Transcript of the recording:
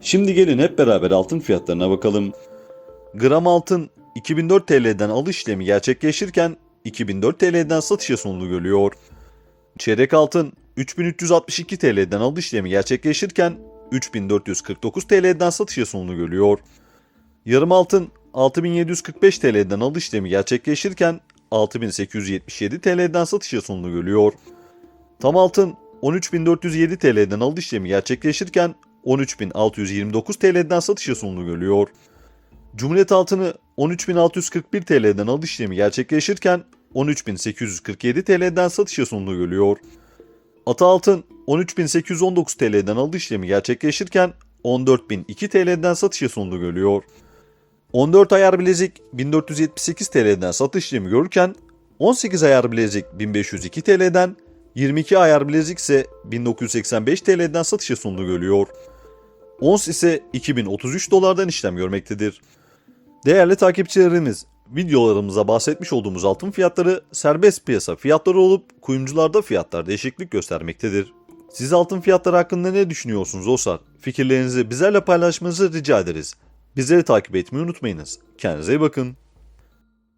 Şimdi gelin hep beraber altın fiyatlarına bakalım. Gram altın 2004 TL'den alış işlemi gerçekleşirken 2004 TL'den satışa sonunu görüyor. Çeyrek altın 3362 TL'den alış işlemi gerçekleşirken 3449 TL'den satışa sonunu görüyor. Yarım altın 6745 TL'den alış işlemi gerçekleşirken 6877 TL'den satışa sonunu görüyor. Tam altın 13407 TL'den alış işlemi gerçekleşirken 13629 TL'den satışa sonunu görüyor. Cumhuriyet altını 13641 TL'den alış işlemi gerçekleşirken 13847 TL'den satışa sonunu görüyor. Ata altın 13819 TL'den alış işlemi gerçekleşirken 14002 TL'den satışa sonunu görüyor. 14 ayar bilezik 1478 TL'den satış işlemi görürken 18 ayar bilezik 1502 TL'den 22 ayar bilezik ise 1985 TL'den satışa sonunu görüyor. Ons ise 2033 dolardan işlem görmektedir. Değerli takipçilerimiz, videolarımıza bahsetmiş olduğumuz altın fiyatları serbest piyasa fiyatları olup kuyumcularda fiyatlar değişiklik göstermektedir. Siz altın fiyatları hakkında ne düşünüyorsunuz dostlar? Fikirlerinizi bizlerle paylaşmanızı rica ederiz. Bizleri takip etmeyi unutmayınız. Kendinize iyi bakın.